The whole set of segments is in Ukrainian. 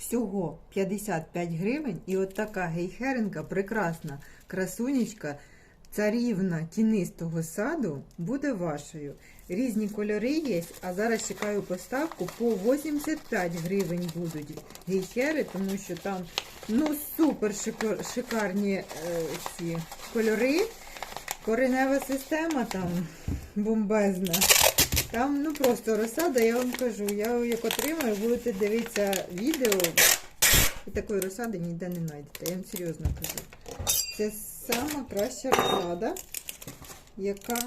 Всього 55 гривень. І от така гейхеринка, прекрасна красунечка, царівна тінистого саду буде вашою. Різні кольори є, а зараз чекаю поставку по 85 гривень будуть гейхери, тому що там ну супер шикарні е, ці кольори. Коренева система там бомбезна. Там ну просто розсада, я вам кажу. Я як отримаю, будете дивитися відео. І такої розсади ніде не знайдете. Я вам серйозно кажу. Це сама краща розсада, яка,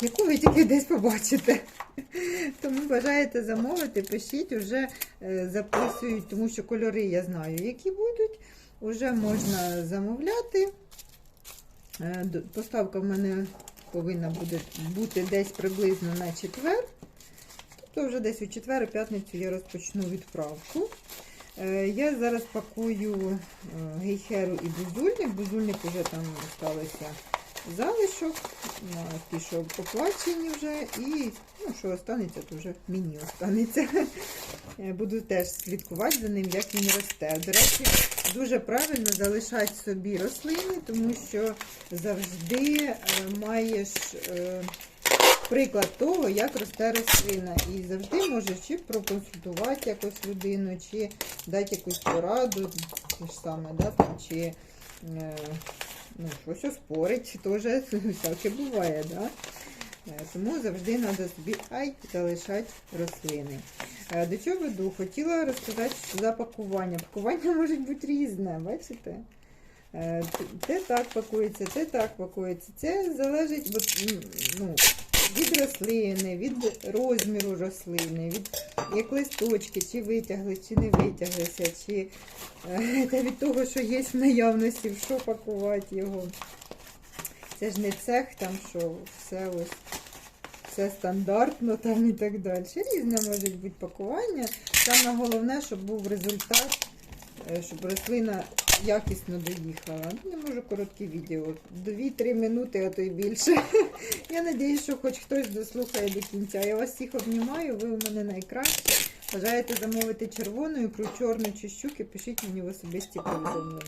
яку ви тільки десь побачите. Тому бажаєте замовити, пишіть, вже е, записують, тому що кольори я знаю, які будуть. Уже можна замовляти. Е, Поставка в мене повинна буде бути десь приблизно на четвер. Тобто вже десь у четвер, і п'ятницю я розпочну відправку. Е, Я зараз пакую е, гейхеру і бузульник. Бузульник вже там сталося залишок, на ті, що поплачені вже, і ну, що останеться, то вже мені останеться. Е, Буду теж слідкувати за ним, як він росте. До речі, дуже правильно залишати собі рослини, тому що завжди е, маєш е, приклад того, як росте рослина. І завжди можеш чи проконсультувати якось людину, чи дати якусь пораду, ж саме, да, чи ну, щось оспорить, теж всяке буває. Да? Е, Тому завжди треба собі ай, залишати рослини. Е, До чого веду? Хотіла розказати за пакування. Пакування може бути різне, бачите? Е, Те так пакується, те так пакується. Це залежить ну, від рослини, від розміру рослини, від як листочки, чи витягли, чи не витяглися, чи це від того, що є в наявності, в що пакувати його. Це ж не цех, там що все ось все стандартно там і так далі. Різне може бути пакування. Саме головне, щоб був результат, е, щоб рослина якісно доїхала. Не можу коротке відео. 2-3 минути, а то й більше. Я сподіваюся, що хоч хтось дослухає до кінця. Я вас всіх обнімаю, ви у мене найкращі. Бажаєте замовити червону, ікру чорну чи щуки, пишіть мені в особисті повідомлення.